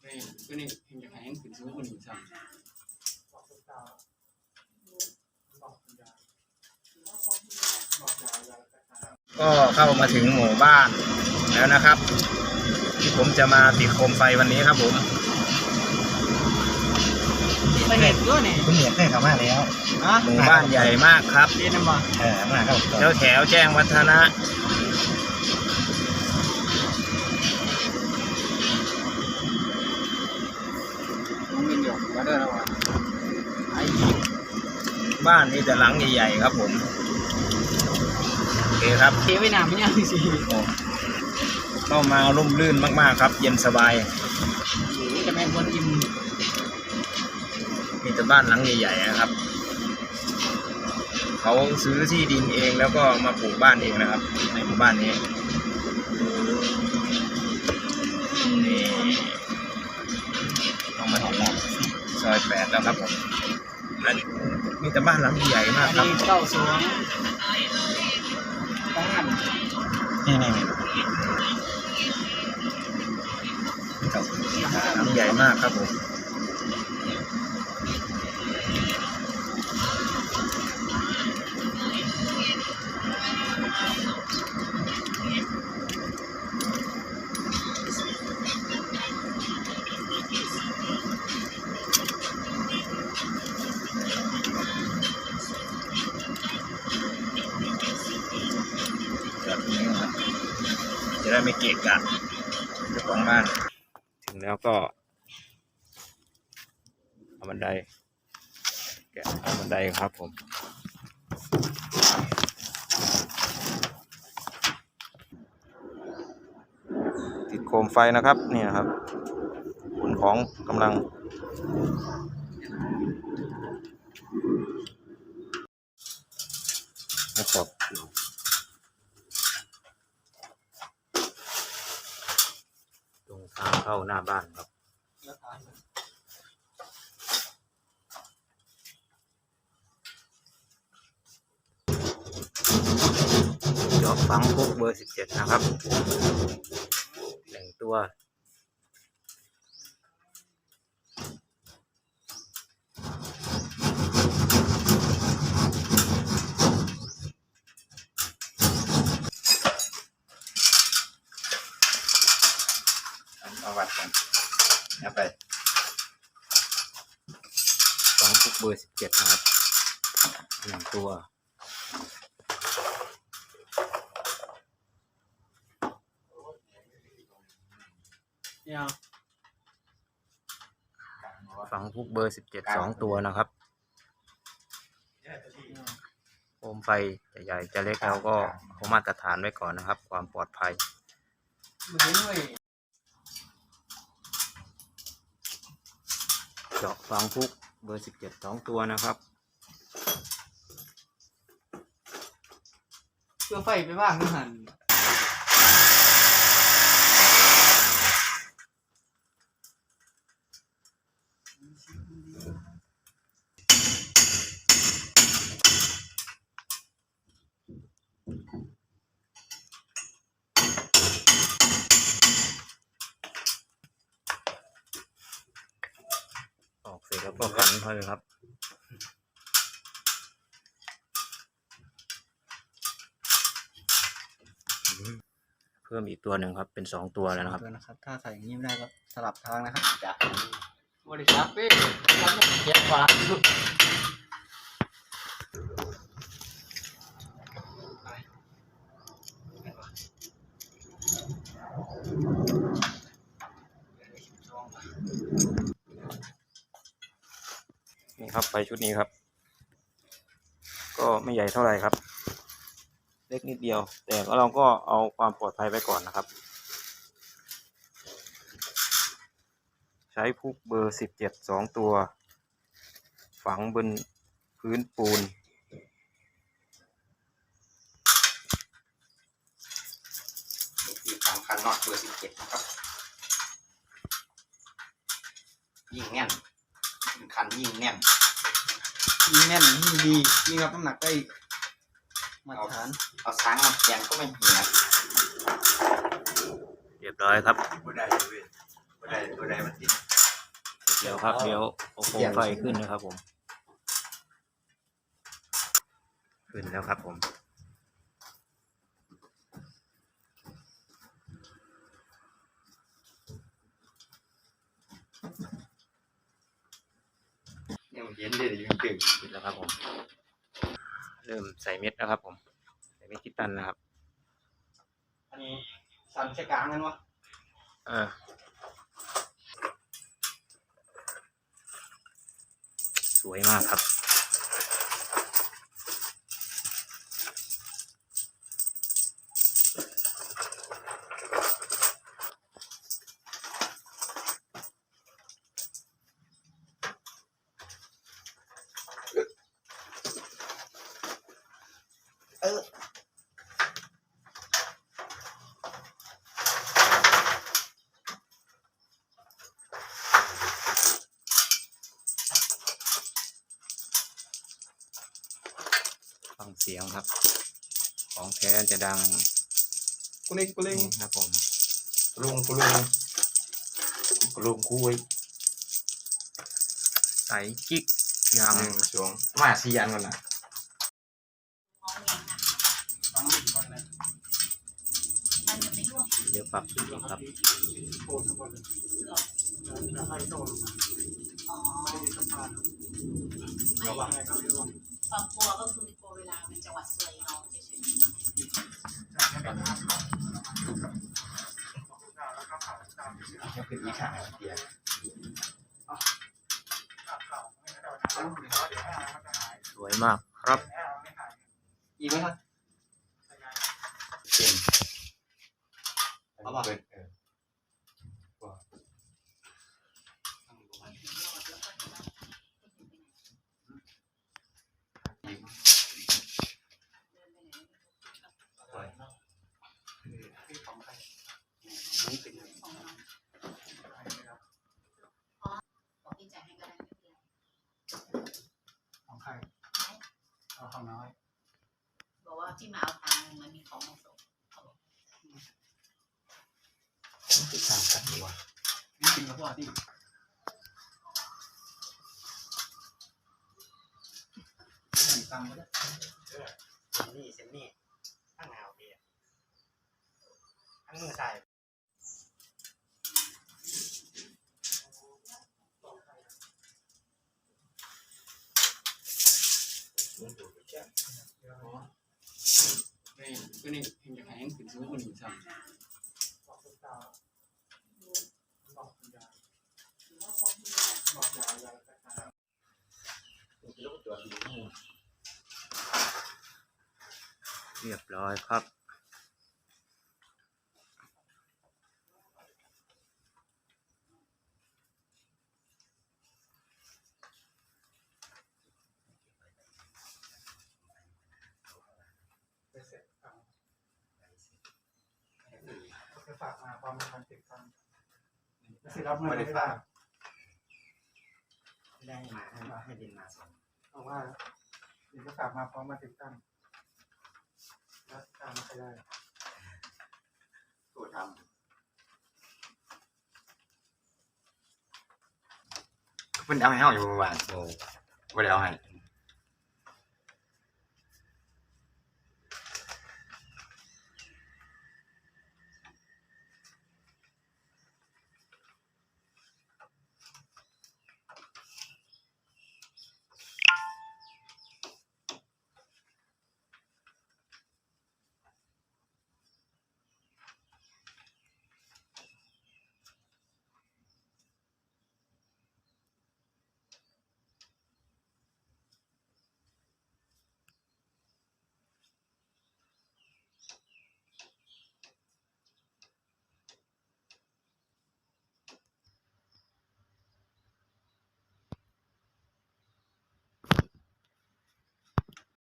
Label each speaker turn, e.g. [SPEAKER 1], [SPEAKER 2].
[SPEAKER 1] ไม่ก็นี่เห็นจะหายขึ้นสูงกว่านี้ซ้ำ
[SPEAKER 2] ก็เข้ามาถึงหมู่บ้านแล้วนะครับ ที่ผมจะมาติดโคมไฟวันนี้ครับผม
[SPEAKER 1] ไปเห็นด้วยนี่
[SPEAKER 3] คุณเหนียเคยเข้ามาแล้ว
[SPEAKER 1] ฮะ
[SPEAKER 2] หมู่บ้านใหญ่มากครับ
[SPEAKER 1] เรียนนำบ่
[SPEAKER 3] เออมาครับ
[SPEAKER 2] แถวแถวแจ้งวัฒนะ บ้านนี่แต่หลังใหญ่ๆครับผมโอเคครับ
[SPEAKER 1] เทไว้น้ำไม่ยังสิ
[SPEAKER 2] โอ้เข้ามาร่มรื่นมากๆครับ เย็นสบาย
[SPEAKER 1] จะแม่งคนอิ่ม
[SPEAKER 2] มีแต่บ้านหลังใหญ่ๆนะครับ เขาซื้อที่ดินเองแล้วก็มาปลูกบ้านเองนะครับ ในหมู่บ้านนี้นี่ต้องมาถึงซอยแปดแล้วครับผม และมีแต่บ้านหลังใหญ่มาก
[SPEAKER 1] อัน
[SPEAKER 2] ครับ
[SPEAKER 1] นี้เก้าสวงของอัน
[SPEAKER 3] นี่นี่นี่
[SPEAKER 2] หลังใหญ่มากครับผม แบบนี้นะครับ จะได้ไม่เกะกะเจ้าของบ้าน ถึงแล้วก็เอาบันไดแกะเอาบันไดครับผมติดโคมไฟนะครับนี่นะครับขนของกำลังนะครับตรง ทางเข้าหน้าบ้านครับ จอบฝังพวกเบอร์สิบเจ็ดนะครับหนึ่งตัว เอาวัดกันเอาไปฝังพวกเบอร์สิบเจ็ดนะครับหนึ่งตัว
[SPEAKER 1] เนี่ย
[SPEAKER 2] ฝังพวกเบอร์สิบเจ็ดสองตัวนะครับโคมไฟจะใหญ่จะเล็กแล้วก็เอามาตรฐานไว้ก่อนนะครับ ความปลอดภัย
[SPEAKER 1] มึงเห็นเว้ย
[SPEAKER 2] เจาะฝังพวก เบอร์สิบเจ็ดสองตัวนะครับ
[SPEAKER 1] เพื่อไฟไปบ้างนี่หัน
[SPEAKER 2] ออ กเสร็จแล้วก็ขันเขาเลยครับเพิ่มอีกตัวหนึ่งครับ เป็นสองตัวแล้วนะครับ
[SPEAKER 3] เพื่อนนะครับ ถ้าใส่อย่างนี้ไม่ได้ก็สลับทางนะครับ
[SPEAKER 1] จ้ะบริษัทเป้ทำให้เจ็บปาก
[SPEAKER 2] ครับไปชุดนี้ครับ ก็ไม่ใหญ่เท่าไหร่ครับ เล็กนิดเดียว แต่เราก็เอาความปลอดภัยไว้ก่อนนะครับ ใช้พุกเบอร์สิบเจ็ดสองตัว ฝังบนพื้นปูน
[SPEAKER 3] ที่สำคัญนอตเบอร์สิบเจ็ดนะครับ ยิ่งแน่นคันยิ่งแน่น
[SPEAKER 1] ยิงแน่นยิงดียิงรับน้ำหนักได้มาตรฐาน
[SPEAKER 3] เอาช้างมาแทงก็ไม่เหี่ย
[SPEAKER 2] เก็บ
[SPEAKER 4] บร้อยครับ
[SPEAKER 3] บ่ได้เว้ยบ่ได้บ่ได้มันติด
[SPEAKER 4] เดี๋ยวครับเดี๋ยวเอาโคมไฟขึ้นนะครับผม ขึ้นแล้วครับผม
[SPEAKER 3] เนี่ยมันเย็นเด้อยู่ตึง
[SPEAKER 4] ขึ้นแล้วครับผม เริ่มใส่เม็ดแล้วครับ ผม ใส่เม็ดที่ตันนะครับ
[SPEAKER 3] อันนี้สันใช้กลางนั่นวะ
[SPEAKER 4] เออสวยมากครับ เสียงครับ ของแท้จะดัง
[SPEAKER 3] กูเล่งกูเล่ง
[SPEAKER 4] นี่ครับผม
[SPEAKER 3] ลุงกูลุงกูลุงกูไว้
[SPEAKER 4] ใสกิ๊กยัง
[SPEAKER 3] หนึ่งสองมาสี่อันก่อนนะ
[SPEAKER 1] ฟังไม่ถึงว่าอะไร
[SPEAKER 4] เดี๋ยวปรับขึ้นอีกครับ
[SPEAKER 1] โคตรทั้งหมดเลยแล้วให้โตลงมาไม่ได้สะพานระหว่างอะไรก็ไม่รู้
[SPEAKER 5] ความกลัวก็คือก ลัวเวลามันจังหวัดสวยน้องเฉย
[SPEAKER 1] แล้วก็ขาวตามที่
[SPEAKER 3] นี่คืออีขาเดียว
[SPEAKER 1] ข่าเดี๋ยว
[SPEAKER 4] สวยมากครับ
[SPEAKER 1] ให้มันไม่หาย
[SPEAKER 3] อีกไหมครับ
[SPEAKER 1] ยังไง
[SPEAKER 3] เก่งเอาป่ะเออ
[SPEAKER 1] ที่ของใครนี่เป็น
[SPEAKER 5] ๆของน้องบอกพี่จ่ายให้ก็ได้ไม่เป็นไร
[SPEAKER 1] ของใครเอาของน้อย
[SPEAKER 5] บอกว่าที่มาเอาตังค์มันมีของมาส่งเขาบอก
[SPEAKER 3] ติดตาม กันดีกว่า
[SPEAKER 1] นี่จริงแล้วพ่อที่
[SPEAKER 3] ตามกันนี่เซนนี่ข้างหนาวดีข้างมือใส่
[SPEAKER 1] นี่ก็นี่เห็นจะหายขึ้นสูงกว่านี้ซ้ำบอกคุณตาบอกคุณยาย
[SPEAKER 5] หรือว่าของที่
[SPEAKER 1] บอกยายยายก็หา
[SPEAKER 4] เรียบร้อยครับ
[SPEAKER 1] ไปเสร็จเอาจะฝากมาความเป็นพันติดกันสิรับเงินไม่ได้
[SPEAKER 3] ไม่ได้มาให้มาให้ดินมาสอง
[SPEAKER 1] เอาะว่าดี๋ยวจะฝากมาพร้อมมาติดตั้ง แล้วตามไม่ได้
[SPEAKER 3] ตัวทำเพิ่นเอาให้เฮาอยู่เมื่อวานโอ้บ่ได้เอาให้